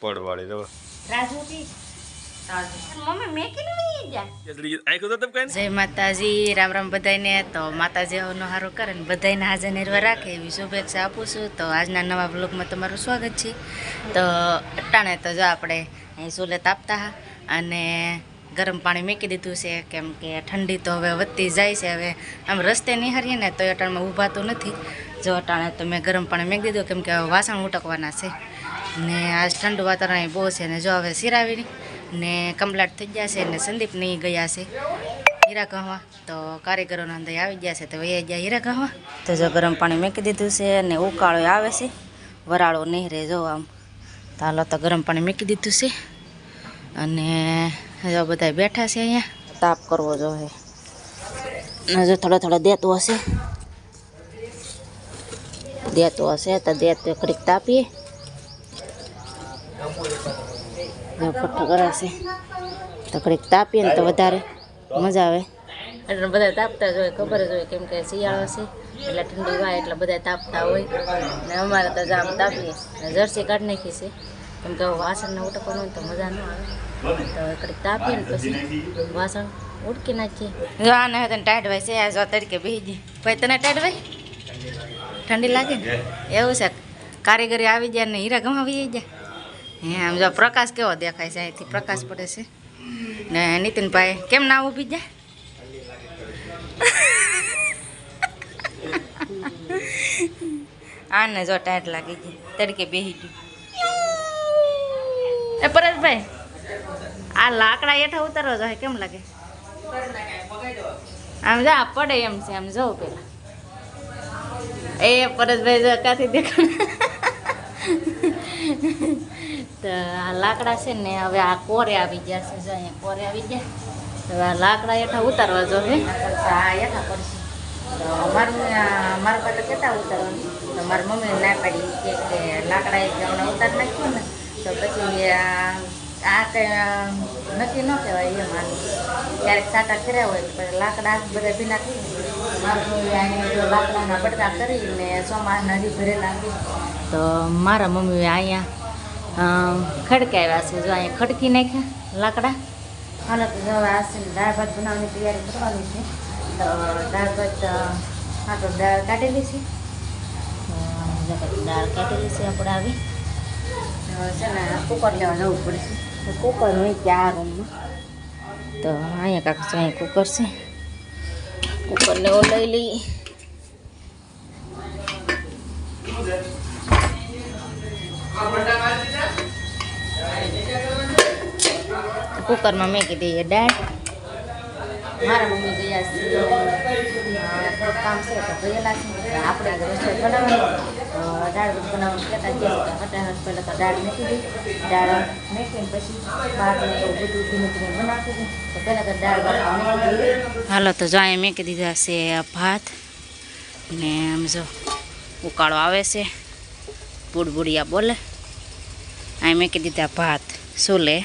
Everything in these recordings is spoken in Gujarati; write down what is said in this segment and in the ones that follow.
પડવાળી કઈ જય. માતાજી રામ રામ બધાને તો માતાજીનો હારો કરે ને બધાને હાજર નિર્વા રાખે એવી શુભેચ્છા આપું છું. તો આજના નવા બ્લોગમાં તમારું સ્વાગત છે. તો અટાણે તો જો આપણે અહીં સુલે તાપતા હા અને ગરમ પાણી મૂકી દીધું છે કેમ કે ઠંડી તો હવે વધતી જાય છે. હવે આમ રસ્તે નિહારીએ ને તો અટાણમાં ઊભાતું નથી. જો અટાણે તો મેં ગરમ પાણી મૂકી દીધું કેમ કે હવે વાસણ ઉટકવાના છે. ને આજ ઠંડુ વાતાવરણ બહુ છે ને જો હવે સિરાવી ને કમ્પ્લેટ થઈ ગયા છે ને સંદીપ નહીં ગયા છે હીરા કહવા તો કારીગરોના અંદર આવી ગયા છે તો એ ગયા હીરા કહવા તો જો ગરમ પાણી મૂકી દીધું છે ને ઉકાળો આવે છે. વરાળો નહીં રહે જો આમ. હાલો તો ગરમ પાણી મૂકી દીધું છે. અને જો બધા બેઠા છે અહીંયા. તાપ કરવો જોઈએ હજુ થોડો થોડો દેતું હશે. દેતું હશે તો દેતો ઘડીક તાપીએ. જો પઠ્ઠો કરે તો ઘડીક તાપીએ ને તો વધારે મજા આવે. એટલે બધા તાપતા જ હોય, ખબર જ હોય કેમ કે શિયાળો છે, એટલે ઠંડી વાય એટલે બધા તાપતા હોય. ને અમારે તો જામ તાપીએ. ને જર્સી કાઢી નાખી છે. કેમ કે વાસણને ઉટકવાનું હોય તો મજા ન આવે. તો ઘડીક તાપીએ ને પછી વાસણ ઉટકી નાખીએ. જો આને તને ટાઈટ હોય છે, આ જો તરીકે બેસી ગઈ. ભાઈ, તને ટાઈટ ભાઈ ઠંડી લાગે ને? એવું છે. કારીગરી આવી જાય ને હીરા ગમાવી જાય. આમ જો પ્રકાશ કેવો દેખાય છે અહીંથી? પ્રકાશ પડે છે. ને નીતિનભાઈ, કેમ ના ઊભી જાય આને જો ટાઈટ લાગી ગઈ. તડકે બેસી ગયું એ પરેશભાઈ, આ લાકડા હેઠા ઉતારવા જો કેમ લાગે? આમ જા પડે એમ છે, આમ જવું પેલા. એ પરેશભાઈ જો કાથી દેખાય? તો આ લાકડા છે ને હવે આ કોરે આવી ગયા છે. જો અહીંયા કોરે આવી ગયા. હવે આ લાકડા હેઠા ઉતારવા જો હે. આ હેઠા પડશે. તો મારું આ મારા પાસે કેટલા ઉતારવાનું? તો મારી ના પાડી. કે લાકડા એક હમણાં ઉતાર નાખ્યું ને. તો પછી આ આ કંઈ નક્કી ન કહેવાય એમ આનું ક્યારેક સાટા કર્યા હોય તો પછી લાકડા બધા ભીના જાય. મારું લાકડાના બટકા કરીને સોમાસના હજી ભરે નાખી તો મારા મમ્મીએ અહીંયા ખડકાવ્યા છે. જો અહીંયા ખડકી નાખ્યા લાકડા. હાલો તો જો આ દાળ ભાત બનાવવાની તૈયારી કરવાની છે. તો દાળ ભાત હા તો દાળ કાઢેલી છે. દાળ કાઢેલી છે આપણે આવી. છે ને કુકર લેવા જવું પડશે. તો કુકર હોય ત્યાં આ રૂમમાં તો અહીંયા કાંક છે અહીંયા કુકર છે. કુકર લેવો લઈ લઈએ. કુકરમાં મેં કીધી દાળ. મારા મમ્મી ગયા છે. કામ છે તો ગયેલા છે. આપણે આગળ રસોઈ બનાવવાની. દાળ બનાવવાનું કહેતા ગયા ફટાફટ પહેલાં તો દાળ મૂકી દઈ દાળ મૂકીને પછી ભાતને એવું બધું ધીમે ધીમે બનાવી દીધું તો પહેલાં તો દાળ હાલો, તો જાય મેં દીધા છે ભાત. ને આમ જો ઉકાળો આવે છે. બુડબુડિયા બોલે. આ મેં દીધા ભાત. સુલે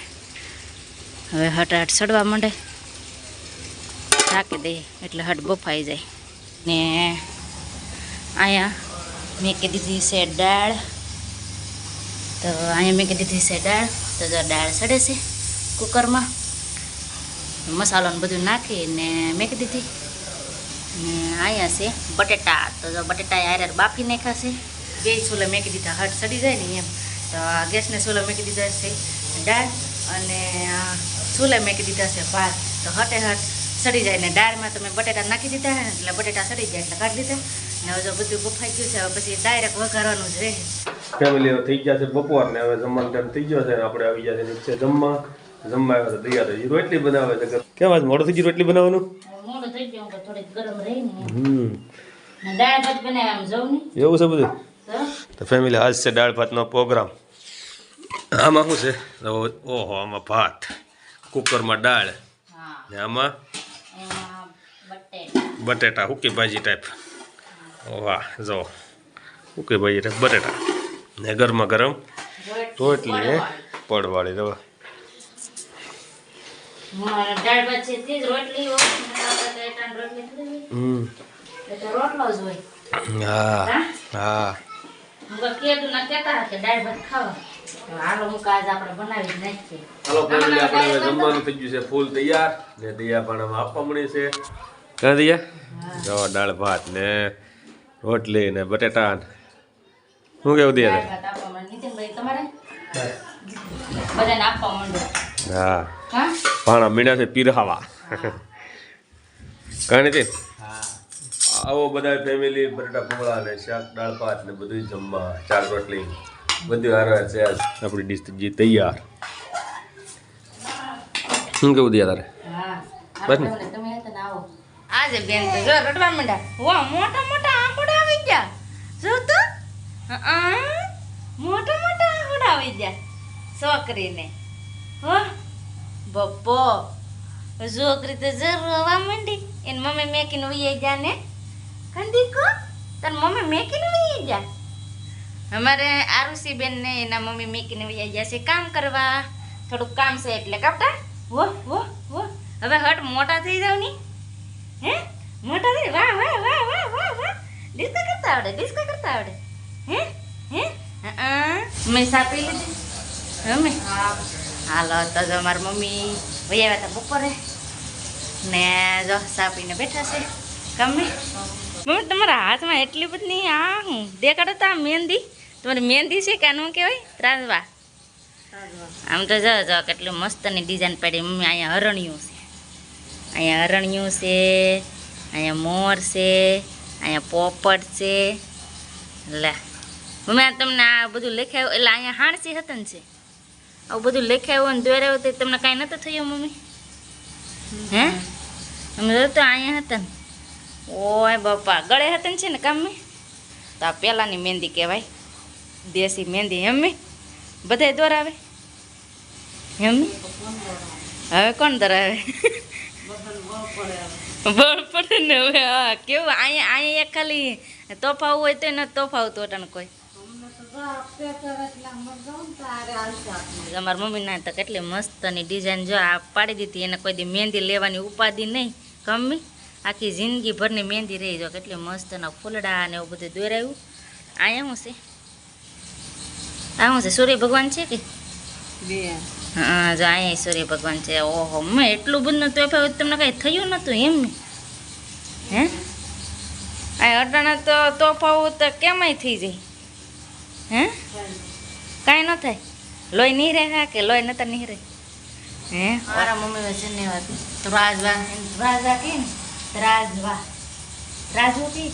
હવે હટ હટ સડવા માંડે. ઢાંકી દઈએ એટલે હટ બફાઈ જાય. ને અહીંયા મેં કીધી હતી છે દાળ. તો અહીંયા મેં કીધી હતી છે દાળ. તો જો દાળ સડે છે કુકરમાં. મસાલો બધું નાખીને મેકી દીધી. ને અહીંયા છે બટેટા. તો જો બટેટા આરે બાફી નાખ્યા છે. બે ચૂલે કીધી દીધા. હટ સડી જાય ને એમ. તો ગેસને ચૂલે મેં દીધા છે દાળ અને ચૂલે મેકી દીધા છે ભાત. તો હટે હટ સડી જાય ને દાળમાં તમે બટેટા નાખી દીધા હે એટલે બટેટા સડી જાય એટલે કાઢી દીધા ને હવે જો બધું બફાઈ ગયું છે હવે પછી ડાયરેક્ટ વઘારવાનું જ રહે. ફેમિલી થઈ ગયા છે બપોર ને હવે જમવાનું ટાઈમ થઈ ગયો છે આપણે આવી ગયા છે નીચે જમવા. જમવા આવ્યા તો તૈયાર થઈ રોટલી બનાવે છે કેમ આજ મોડું થઈ ગયું રોટલી બનાવવાનું? મોડું થઈ ગયું થોડી ગરમ રહી ને. હમ. દાળ ભાત બનાવ્યા આમ જવું એવું છે બધું? તો? ફેમિલી આજ છે દાળ ભાતનો પ્રોગ્રામ આમાં શું છે? ઓહો આમાં ભાત. કુકરમાં દાળ. ને આમાં બટેટા. હુકી ભાજી ટાઈપ વાહ જો. હુકી ભાજી ટાઈપ બટેટા. ને ગરમા ગરમ રોટલી પડવાળી દવા રોટલી જ હોય. હા? હા. હા ના કહેતા કે દાળ ભાત ખાવા. હાલો મુકા આજ આપણે બનાવી નાખીએ. હાલો ફેમિલી આપણે હવે જમવાનું થઈ ગયું છે ફૂલ તૈયાર. ને દૈયા પણ આપવા મળી છે. ક્યાં દૈયા? જો દાળ ભાત ને રોટલી ને બટેટા શું કેવું હા. હા? ભાણા મીણા છે પીરહાવા કાંઈ નથી આવો બધા ફેમિલી બટાટા ભૂંગળા ને શાક દાળ ભાત ને બધું જમવા. ચાર રોટલી. બધું હારવાર છે આપણી ડિશ જે તૈયાર. શું કેવું દે તારે? બસ ને? આજે બેન તો જો રડવા માંડ્યા. વાહ મોટા મોટા આંકડા આવી ગયા. જો તો. મોટા મોટા આંકડા આવી ગયા છોકરીને. હો બપ્પો. છોકરી તો જરૂર રવા માંડી. એની મમ્મી મેકીને ઉઈ ગયા ને કંદીકો તન મમ્મી મેકીને વહી ગયા? અમારે આરુષી બેન ને એના મમ્મી મેકીને વહી ગયા છે કામ કરવા. થોડુંક કામ છે એટલે કાપટા વો વો વો હવે હટ મોટા થઈ જાવની. હે? મોટા થઈ વાહ વાહ વાહ વાહ વાહ વાહ. ડિસ્કો કરતા આવડે ડિસ્કો કરતા આવડે. હે? હે? મેં સાપી લીધી. અમે? હાલો તો જો મારી મમ્મી વહી આવ્યા હતા બપોરે. ને જો સાપીને બેઠા છે. ગમે? મમ્મી તમારા હાથમાં એટલી બધી આ હું દેખાડો તો આ મહેંદી. તમારી મહેંદી છે કે આનું કહેવાય? ત્રાજવા આમ તો જો જો, કેટલું મસ્તની ડિઝાઇન પડી. મમ્મી, અહીંયા હરણિયું છે. અહીંયા હરણિયું છે, અહીંયા મોર છે, અહીંયા પોપટ છે. લે. મમ્મી તમને આ બધું લખાયું, એટલે અહીંયા હાણસી હતન છે. આવું બધું લખાયું અને દોરાયું તમને કાંઈ નહોતું થયું, મમ્મી? હે? અમે તો અહીંયા હતા ને ઓય બાપા, ગળે હતા ને છે ને કામ તો આ પહેલાંની મહેંદી કહેવાય. દેશી મહેંદી, એમ બધાય દોરાવે? એમ હવે કોણ દોરાવે? બળ પડે ને હવે, હા, કેવું? અહીંયા અહીંયા ખાલી તોફાવું હોય તો ન તોફાવતું અટાણ કોઈ. અમારી મમ્મીના તો કેટલી મસ્તની ડિઝાઇન જો આ પાડી દીધી, એને કોઈ દી મહેંદી લેવાની ઉપાધિ નહીં. ગમી? આખી જિંદગીભરની મહેંદી રહી. જો કેટલી અને ફૂલડા ને એવું બધું દોરાયું. અહીંયા શું છે આ શું છે? સૂર્ય ભગવાન છે કે? હા જો અહીંયા સૂર્ય ભગવાન છે. ઓહો મેં એટલું બધું તોફાયું તમને કાંઈ થયું નહોતું એમ. હે? આ અટાણા તો તોફાવું તો કેમય થઈ જાય? હે? કાંઈ ન થાય? લોહી નહીં રહે હા કે લોહી નતા નહીં રહે? હે? મારા મમ્મી છે ને ત્રાજવા ત્રાજવા કે ને? ત્રાજવા ત્રાજવા કે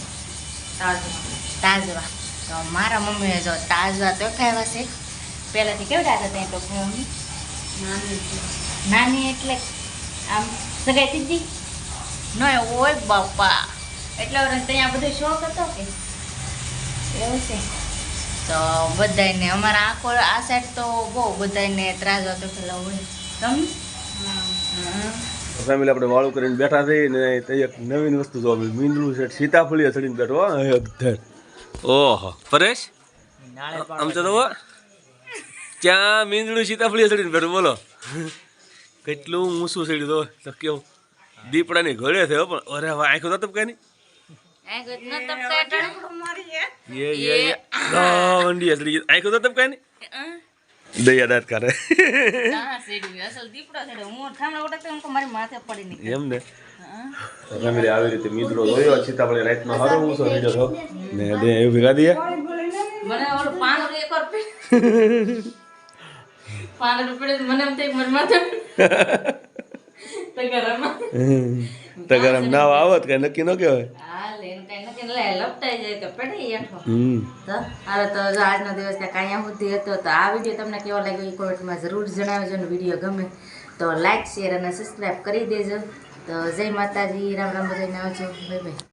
તાજવા. તો મારા મમ્મીએ જો તાજવા તો ખાવા છે. પહેલાંથી કેવડા હતા ત્યાં તો મમ્મી? નાની એટલે આમ સગાઈ તીજી ન હોય બાપા. એટલા વર્ષ ત્યાં બધો શોખ હતો કે? એવું છે. તો બધાને અમારા આખો આ સાઈડ તો બહુ બધાને ત્રાજવા હતો પેલા હોય. તમે? ફેમિલી આપણે વાળું કરીને બેઠા થઈ ને તે એક નવીન વસ્તુ જોવા મળી મીંદડું છે સીતાફળીએ ચડીને બેઠો અધર ઓહો પરેશ? આમ તો તો ત્યાં મીંદડું સીતાફળીએ ચડીને બેઠું બોલો. કેટલું ઊંચું ચડ્યું તો તો કેવું? દીપડાની ઘોડે થયો પણ અરે વાહ આંખો તો કઈ નહીં આ કોઈ ન દયાદાર કરે. એમ ને? ફેમિલી આવી રીતે મિત્રો જોયો સીતાપડી રાતનો હરો હું સો વિડિયો છો? ને દે એવું ભેગા દે મને ઓલો પાન ઓલે એક રૂપિયો પાન રૂપિયો મને એમ થઈ મર માથે તગરમ. તગરમ ના આવત કે નક્કી ન કહેવાય. તો હમ. તો જો આજનો દિવસ ત્યાં કાંઈ સુધી હતો તો આ વીડિયો તમને કેવો લાગ્યો એ કોમેન્ટમાં જરૂર જણાવજો અને વીડિયો ગમે તો લાઈક શેર અને સબસ્ક્રાઈબ કરી દેજો. તો જય માતાજી રામ રામ બધાને આવજો. Bye bye